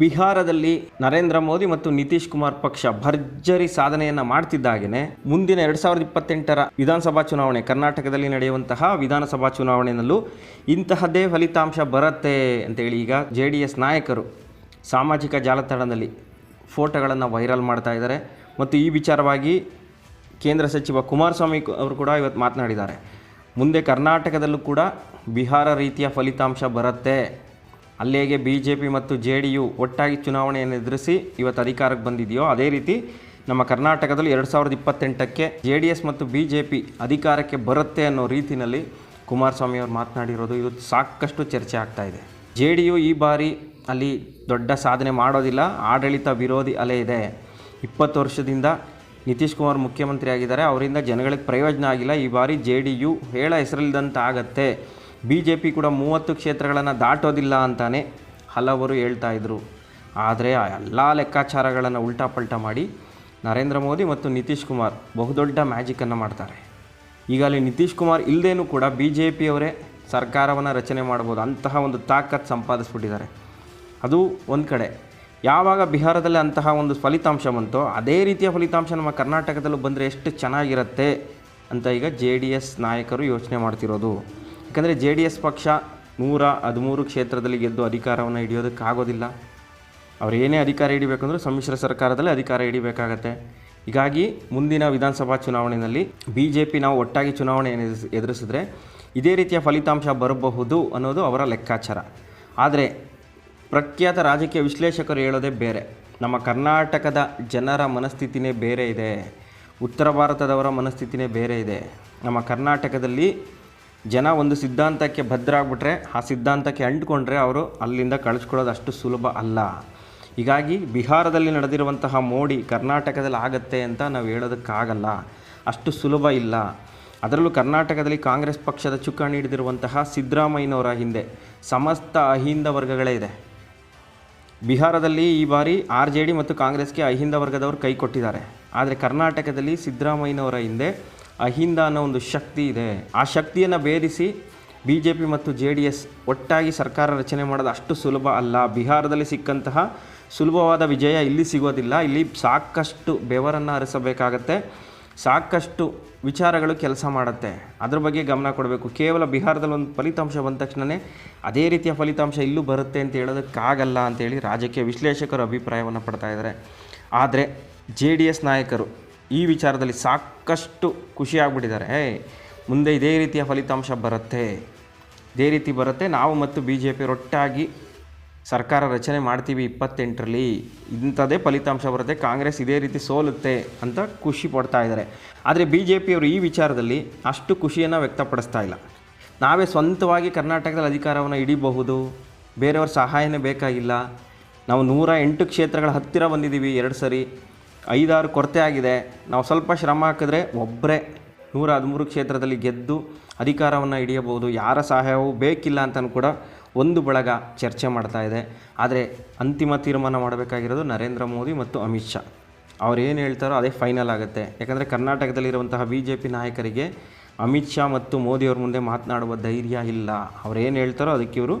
ಬಿಹಾರದಲ್ಲಿ ನರೇಂದ್ರ ಮೋದಿ ಮತ್ತು ನಿತೀಶ್ ಕುಮಾರ್ ಪಕ್ಷ ಭರ್ಜರಿ ಸಾಧನೆಯನ್ನ ಮಾಡ್ತಿದ್ದಾಗೇನೆ, ಮುಂದಿನ ಎರಡ್ ಸಾವಿರದ ಇಪ್ಪತ್ತೆಂಟರ ವಿಧಾನಸಭಾ ಚುನಾವಣೆ, ಕರ್ನಾಟಕದಲ್ಲಿ ನಡೆಯುವಂತಹ ವಿಧಾನಸಭಾ ಚುನಾವಣೆಯಲ್ಲೂ ಇಂತಹದ್ದೇ ಫಲಿತಾಂಶ ಬರುತ್ತೆ ಅಂತೇಳಿ ಈಗ ಜೆ ಡಿ ಎಸ್ ನಾಯಕರು ಸಾಮಾಜಿಕ ಜಾಲತಾಣದಲ್ಲಿ ಫೋಟೋಗಳನ್ನು ವೈರಲ್ ಮಾಡ್ತಾ ಇದ್ದಾರೆ. ಮತ್ತು ಈ ವಿಚಾರವಾಗಿ ಕೇಂದ್ರ ಸಚಿವ ಕುಮಾರಸ್ವಾಮಿ ಅವರು ಕೂಡ ಇವತ್ತು ಮಾತನಾಡಿದ್ದಾರೆ. ಮುಂದೆ ಕರ್ನಾಟಕದಲ್ಲೂ ಕೂಡ ಬಿಹಾರ ರೀತಿಯ ಫಲಿತಾಂಶ ಬರುತ್ತೆ. ಅಲ್ಲಿಗೆ ಬಿ ಜೆ ಪಿ ಮತ್ತು ಜೆ ಡಿ ಯು ಒಟ್ಟಾಗಿ ಚುನಾವಣೆಯನ್ನು ಎದುರಿಸಿ ಇವತ್ತು ಅಧಿಕಾರಕ್ಕೆ ಬಂದಿದೆಯೋ ಅದೇ ರೀತಿ ನಮ್ಮ ಕರ್ನಾಟಕದಲ್ಲಿ ಎರಡು ಸಾವಿರದ ಇಪ್ಪತ್ತೆಂಟಕ್ಕೆ ಜೆ ಡಿ ಎಸ್ ಮತ್ತು ಬಿ ಜೆ ಪಿ ಅಧಿಕಾರಕ್ಕೆ ಬರುತ್ತೆ ಅನ್ನೋ ರೀತಿಯಲ್ಲಿ ಕುಮಾರಸ್ವಾಮಿ ಅವರು ಮಾತನಾಡಿರೋದು ಇದು ಸಾಕಷ್ಟು ಚರ್ಚೆ ಆಗ್ತಾ ಇದೆ. ಜೆ ಡಿ ಯು ಈ ಬಾರಿ ಅಲ್ಲಿ ದೊಡ್ಡ ಸಾಧನೆ ಮಾಡೋದಿಲ್ಲ, ಆಡಳಿತ ವಿರೋಧಿ ಅಲೆ ಇದೆ. ಇಪ್ಪತ್ತು ವರ್ಷದಿಂದ ನಿತೀಶ್ ಕುಮಾರ್ ಮುಖ್ಯಮಂತ್ರಿ ಆಗಿದ್ದಾರೆ ಅವರಿಂದ ಜನಗಳಿಗೆ ಪ್ರಯೋಜನ ಆಗಿಲ್ಲ. ಈ ಬಾರಿ ಜೆ ಡಿ ಯು ಹೇಳ ಹೆಸರಿಲ್ದಂತ ಆಗತ್ತೆ ಬಿ ಜೆ ಪಿ ಕೂಡ ಮೂವತ್ತು ಕ್ಷೇತ್ರಗಳನ್ನು ದಾಟೋದಿಲ್ಲ ಅಂತಾನೆ ಹಲವರು ಹೇಳ್ತಾ ಇದ್ದರು ಆದರೆ ಆ ಎಲ್ಲ ಲೆಕ್ಕಾಚಾರಗಳನ್ನು ಉಲ್ಟಾ ಪಲ್ಟಾ ಮಾಡಿ ನರೇಂದ್ರ ಮೋದಿ ಮತ್ತು ನಿತೀಶ್ ಕುಮಾರ್ ಬಹುದೊಡ್ಡ ಮ್ಯಾಜಿಕನ್ನು ಮಾಡ್ತಾರೆ. ಈಗ ಅಲ್ಲಿ ನಿತೀಶ್ ಕುಮಾರ್ ಇಲ್ಲದೇನೂ ಕೂಡ ಬಿ ಜೆ ಪಿಯವರೇ ಸರ್ಕಾರವನ್ನು ರಚನೆ ಮಾಡ್ಬೋದು, ಅಂತಹ ಒಂದು ತಾಕತ್ತು ಸಂಪಾದಿಸ್ಬಿಟ್ಟಿದ್ದಾರೆ. ಅದು ಒಂದು ಕಡೆ. ಯಾವಾಗ ಬಿಹಾರದಲ್ಲಿ ಅಂತಹ ಒಂದು ಫಲಿತಾಂಶ ಬಂತೋ ಅದೇ ರೀತಿಯ ಫಲಿತಾಂಶ ನಮ್ಮ ಕರ್ನಾಟಕದಲ್ಲೂ ಬಂದರೆ ಎಷ್ಟು ಚೆನ್ನಾಗಿರುತ್ತೆ ಅಂತ ಈಗ ಜೆ ಡಿ ಎಸ್ ನಾಯಕರು ಯೋಚನೆ ಮಾಡ್ತಿರೋದು. ಯಾಕಂದರೆ ಜೆ ಎಸ್ ಪಕ್ಷ ನೂರ ಹದಿಮೂರು ಕ್ಷೇತ್ರದಲ್ಲಿ ಗೆದ್ದು ಅಧಿಕಾರವನ್ನು ಹಿಡಿಯೋದಕ್ಕಾಗೋದಿಲ್ಲ. ಅವ್ರು ಏನೇ ಅಧಿಕಾರ ಹಿಡಿಬೇಕಂದ್ರೂ ಸಮ್ಮಿಶ್ರ ಸರ್ಕಾರದಲ್ಲಿ ಅಧಿಕಾರ ಹಿಡಿಬೇಕಾಗತ್ತೆ. ಹೀಗಾಗಿ ಮುಂದಿನ ವಿಧಾನಸಭಾ ಚುನಾವಣೆಯಲ್ಲಿ ಬಿ ಜೆ ಪಿ ನಾವು ಒಟ್ಟಾಗಿ ಚುನಾವಣೆ ಎದುರಿಸ್ ಎದುರಿಸಿದ್ರೆ ಇದೇ ರೀತಿಯ ಫಲಿತಾಂಶ ಬರಬಹುದು ಅನ್ನೋದು ಅವರ ಲೆಕ್ಕಾಚಾರ. ಆದರೆ ಪ್ರಖ್ಯಾತ ರಾಜಕೀಯ ವಿಶ್ಲೇಷಕರು ಹೇಳೋದೇ ಬೇರೆ. ನಮ್ಮ ಕರ್ನಾಟಕದ ಜನರ ಮನಸ್ಥಿತಿನೇ ಬೇರೆ ಇದೆ. ಉತ್ತರ ಭಾರತದವರ ಮನಸ್ಥಿತಿನೇ ಬೇರೆ ಇದೆ. ನಮ್ಮ ಕರ್ನಾಟಕದಲ್ಲಿ ಜನ ಒಂದು ಸಿದ್ಧಾಂತಕ್ಕೆ ಭದ್ರ ಆಗ್ಬಿಟ್ರೆ ಆ ಸಿದ್ಧಾಂತಕ್ಕೆ ಅಂಟ್ಕೊಂಡ್ರೆ ಅವರು ಅಲ್ಲಿಂದ ಕಳಿಸ್ಕೊಳ್ಳೋದು ಅಷ್ಟು ಸುಲಭ ಅಲ್ಲ. ಹೀಗಾಗಿ ಬಿಹಾರದಲ್ಲಿ ನಡೆದಿರುವಂತಹ ಮೋಡಿ ಕರ್ನಾಟಕದಲ್ಲಿ ಆಗತ್ತೆ ಅಂತ ನಾವು ಹೇಳೋದಕ್ಕಾಗಲ್ಲ. ಅಷ್ಟು ಸುಲಭ ಇಲ್ಲ. ಅದರಲ್ಲೂ ಕರ್ನಾಟಕದಲ್ಲಿ ಕಾಂಗ್ರೆಸ್ ಪಕ್ಷದ ಚುಕ್ಕಾಣಿ ಹಿಡಿದಿರುವಂತಹ ಸಿದ್ದರಾಮಯ್ಯನವರ ಹಿಂದೆ ಸಮಸ್ತ ಅಹಿಂದ ವರ್ಗಗಳೇ ಇದೆ. ಬಿಹಾರದಲ್ಲಿ ಈ ಬಾರಿ ಆರ್ ಜೆ ಡಿ ಮತ್ತು ಕಾಂಗ್ರೆಸ್ಗೆ ಅಹಿಂದ ವರ್ಗದವರು ಕೈ ಕೊಟ್ಟಿದ್ದಾರೆ. ಆದರೆ ಕರ್ನಾಟಕದಲ್ಲಿ ಸಿದ್ದರಾಮಯ್ಯನವರ ಹಿಂದೆ ಅಹಿಂದ ಅನ್ನೋ ಒಂದು ಶಕ್ತಿ ಇದೆ. ಆ ಶಕ್ತಿಯನ್ನು ಭೇದಿಸಿ ಬಿ ಜೆ ಪಿ ಮತ್ತು ಜೆ ಡಿ ಎಸ್ ಒಟ್ಟಾಗಿ ಸರ್ಕಾರ ರಚನೆ ಮಾಡೋದು ಅಷ್ಟು ಸುಲಭ ಅಲ್ಲ. ಬಿಹಾರದಲ್ಲಿ ಸಿಕ್ಕಂತಹ ಸುಲಭವಾದ ವಿಜಯ ಇಲ್ಲಿ ಸಿಗೋದಿಲ್ಲ. ಇಲ್ಲಿ ಸಾಕಷ್ಟು ಬೆವರನ್ನು ಹರಿಸಬೇಕಾಗತ್ತೆ. ಸಾಕಷ್ಟು ವಿಚಾರಗಳು ಕೆಲಸ ಮಾಡುತ್ತೆ. ಅದ್ರ ಬಗ್ಗೆ ಗಮನ ಕೊಡಬೇಕು. ಕೇವಲ ಬಿಹಾರದಲ್ಲಿ ಒಂದು ಫಲಿತಾಂಶ ಬಂದ ತಕ್ಷಣವೇ ಅದೇ ರೀತಿಯ ಫಲಿತಾಂಶ ಇಲ್ಲೂ ಬರುತ್ತೆ ಅಂತ ಹೇಳೋದಕ್ಕಾಗಲ್ಲ ಅಂತೇಳಿ ರಾಜಕೀಯ ವಿಶ್ಲೇಷಕರು ಅಭಿಪ್ರಾಯವನ್ನು ಪಡ್ತಾ ಇದ್ದಾರೆ. ಆದರೆ ಜೆ ಡಿ ಎಸ್ ನಾಯಕರು ಈ ವಿಚಾರದಲ್ಲಿ ಸಾಕಷ್ಟು ಖುಷಿಯಾಗ್ಬಿಟ್ಟಿದ್ದಾರೆ. ಮುಂದೆ ಇದೇ ರೀತಿಯ ಫಲಿತಾಂಶ ಬರುತ್ತೆ. ಇದೇ ರೀತಿ ಬರುತ್ತೆ. ನಾವು ಮತ್ತು ಬಿ ಜೆ ಪಿ ಒಟ್ಟಾಗಿ ಸರ್ಕಾರ ರಚನೆ ಮಾಡ್ತೀವಿ ಇಪ್ಪತ್ತೆಂಟರಲ್ಲಿ. ಇಂಥದ್ದೇ ಫಲಿತಾಂಶ ಬರುತ್ತೆ. ಕಾಂಗ್ರೆಸ್ ಇದೇ ರೀತಿ ಸೋಲುತ್ತೆ ಅಂತ ಖುಷಿ ಪಡ್ತಾ ಇದ್ದಾರೆ. ಆದರೆ ಬಿ ಜೆ ಪಿಯವರು ಈ ವಿಚಾರದಲ್ಲಿ ಅಷ್ಟು ಖುಷಿಯನ್ನು ವ್ಯಕ್ತಪಡಿಸ್ತಾ ಇಲ್ಲ. ನಾವೇ ಸ್ವಂತವಾಗಿ ಕರ್ನಾಟಕದಲ್ಲಿ ಅಧಿಕಾರವನ್ನು ಹಿಡಿಬಹುದು. ಬೇರೆಯವ್ರ ಸಹಾಯನೇ ಬೇಕಾಗಿಲ್ಲ. ನಾವು ನೂರ ಎಂಟು ಕ್ಷೇತ್ರಗಳ ಹತ್ತಿರ ಬಂದಿದ್ದೀವಿ ಎರಡು ಸರಿ. ಐದಾರು ಕೊರತೆ ಆಗಿದೆ. ನಾವು ಸ್ವಲ್ಪ ಶ್ರಮ ಹಾಕಿದ್ರೆ ಒಬ್ಬರೇ ನೂರ ಹದಿಮೂರು ಕ್ಷೇತ್ರದಲ್ಲಿ ಗೆದ್ದು ಅಧಿಕಾರವನ್ನು ಹಿಡಿಯಬಹುದು. ಯಾರ ಸಹಾಯವೂ ಬೇಕಿಲ್ಲ ಅಂತಲೂ ಕೂಡ ಒಂದು ಬಳಗ ಚರ್ಚೆ ಮಾಡ್ತಾ ಇದೆ. ಆದರೆ ಅಂತಿಮ ತೀರ್ಮಾನ ಮಾಡಬೇಕಾಗಿರೋದು ನರೇಂದ್ರ ಮೋದಿ ಮತ್ತು ಅಮಿತ್ ಶಾ. ಏನು ಹೇಳ್ತಾರೋ ಅದೇ ಫೈನಲ್ ಆಗುತ್ತೆ. ಯಾಕಂದರೆ ಕರ್ನಾಟಕದಲ್ಲಿರುವಂತಹ ಬಿ ಜೆ ಪಿ ನಾಯಕರಿಗೆ ಅಮಿತ್ ಶಾ ಮತ್ತು ಮೋದಿಯವ್ರ ಮುಂದೆ ಮಾತನಾಡುವ ಧೈರ್ಯ ಇಲ್ಲ. ಅವರೇನು ಹೇಳ್ತಾರೋ ಅದಕ್ಕೆ ಇವರು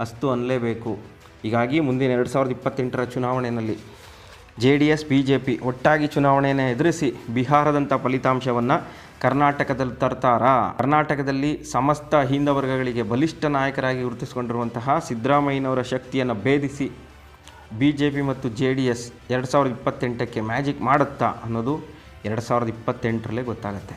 ಅಸ್ತು ಅನ್ನಲೇಬೇಕು ಹೀಗಾಗಿ ಮುಂದಿನ ಎರಡು ಸಾವಿರದ ಇಪ್ಪತ್ತೆಂಟರ ಚುನಾವಣೆಯಲ್ಲಿ J D S B J P ಒಟ್ಟಾಗಿ ಚುನಾವಣೆಯನ್ನು ಎದುರಿಸಿ ಬಿಹಾರದಂಥ ಫಲಿತಾಂಶವನ್ನು ಕರ್ನಾಟಕದಲ್ಲಿ ತರ್ತಾರಾ. ಕರ್ನಾಟಕದಲ್ಲಿ ಸಮಸ್ತ ಹಿಂದ ವರ್ಗಗಳಿಗೆ ಬಲಿಷ್ಠ ನಾಯಕರಾಗಿ ಗುರುತಿಸಿಕೊಂಡಿರುವಂತಹ ಸಿದ್ದರಾಮಯ್ಯನವರ ಶಕ್ತಿಯನ್ನು ಭೇದಿಸಿ ಬಿ ಜೆ ಪಿ ಮತ್ತು ಜೆ ಡಿ ಎಸ್ ಎರಡು ಸಾವಿರದ ಇಪ್ಪತ್ತೆಂಟಕ್ಕೆ ಮ್ಯಾಜಿಕ್ ಮಾಡುತ್ತಾ ಅನ್ನೋದು ಎರಡು ಸಾವಿರದ ಇಪ್ಪತ್ತೆಂಟರಲ್ಲೇ ಗೊತ್ತಾಗುತ್ತೆ.